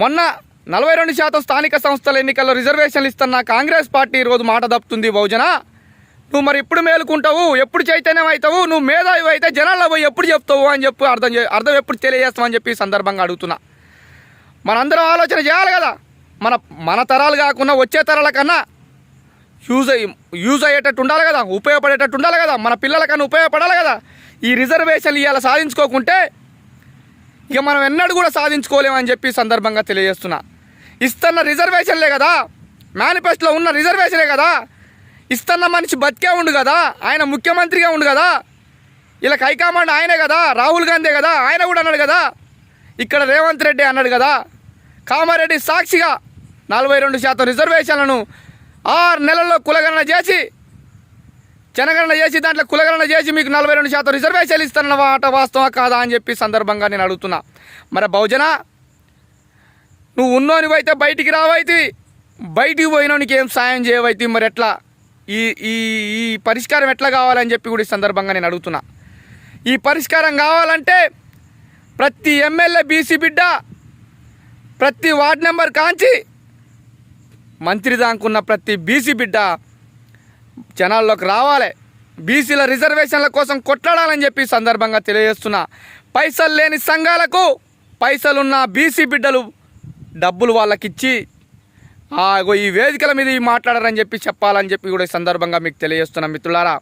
మొన్న నలభై రెండు శాతం స్థానిక సంస్థల ఎన్నికల్లో రిజర్వేషన్లు ఇస్తున్న కాంగ్రెస్ పార్టీ ఈరోజు మాట తప్పుతుంది బహుజన. నువ్వు మరి ఎప్పుడు మేలుకుంటావు? ఎప్పుడు చైతన్యం అవుతావు నువ్వు మేధావి అయితే జనాల్లో పోయి ఎప్పుడు చెప్తావు అని చెప్పి అర్థం చే అర్థం ఎప్పుడు తెలియజేస్తావు అని చెప్పి సందర్భంగా అడుగుతున్నా. మనందరం ఆలోచన చేయాలి కదా. మన మన తరాలు కాకుండా వచ్చే తరాల కన్నా యూజ్ అయ్యి యూజ్ అయ్యేటట్టు ఉండాలి కదా. ఉపయోగపడేటట్టు ఉండాలి కదా. మన పిల్లలకన్నా ఉపయోగపడాలి కదా. ఈ రిజర్వేషన్లు ఇవాళ సాధించుకోకుంటే ఇక మనం ఎన్నడూ కూడా సాధించుకోలేమని చెప్పి సందర్భంగా తెలియజేస్తున్నా. ఇస్తున్న రిజర్వేషన్లే కదా? మేనిఫెస్టోలో ఉన్న రిజర్వేషనే కదా? ఇస్తున్న మనిషి బతికే ఉండు కదా? ఆయన ముఖ్యమంత్రిగా ఉండు కదా? ఇలా హైకమాండ్ ఆయనే కదా? రాహుల్ గాంధీ కదా? ఆయన కూడా అన్నాడు కదా? ఇక్కడ రేవంత్ రెడ్డి అన్నాడు కదా? కామారెడ్డి సాక్షిగా నలభై రెండు శాతం రిజర్వేషన్లను ఆరు నెలల్లో కులగణన చేసి జనగణన చేసి దాంట్లో కులగణన చేసి మీకు నలభై రెండు శాతం రిజర్వేషన్లు ఇస్తున్న మాట వాస్తవం కాదా అని చెప్పి సందర్భంగా నేను అడుగుతున్నా. మరి బహుజన నువ్వు ఉన్నోనివైతే బయటికి రావైతే బయటికి పోయినోనికి ఏం సాయం చేయవైతే మరి ఎట్లా? ఈ ఈ ఈ పరిష్కారం ఎట్లా కావాలని చెప్పి కూడా ఈ సందర్భంగా నేను అడుగుతున్నా. ఈ పరిష్కారం కావాలంటే ప్రతి ఎమ్మెల్యే బీసీ బిడ్డ ప్రతి వార్డ్ నెంబర్ కాంచి మంత్రి దాంకున్న ప్రతి బీసీ బిడ్డ జనాల్లోకి రావాలి. బీసీల రిజర్వేషన్ల కోసం కొట్లాడాలని చెప్పి సందర్భంగా తెలియజేస్తున్నా. పైసలు లేని సంఘాలకు పైసలున్న బీసీ బిడ్డలు డబ్బులు వాళ్ళకిచ్చి ఆ, ఈ వేదికల మీద మాట్లాడారని చెప్పి చెప్పాలని చెప్పి కూడా ఈ సందర్భంగా మీకు తెలియజేస్తున్నా మిత్రులారా.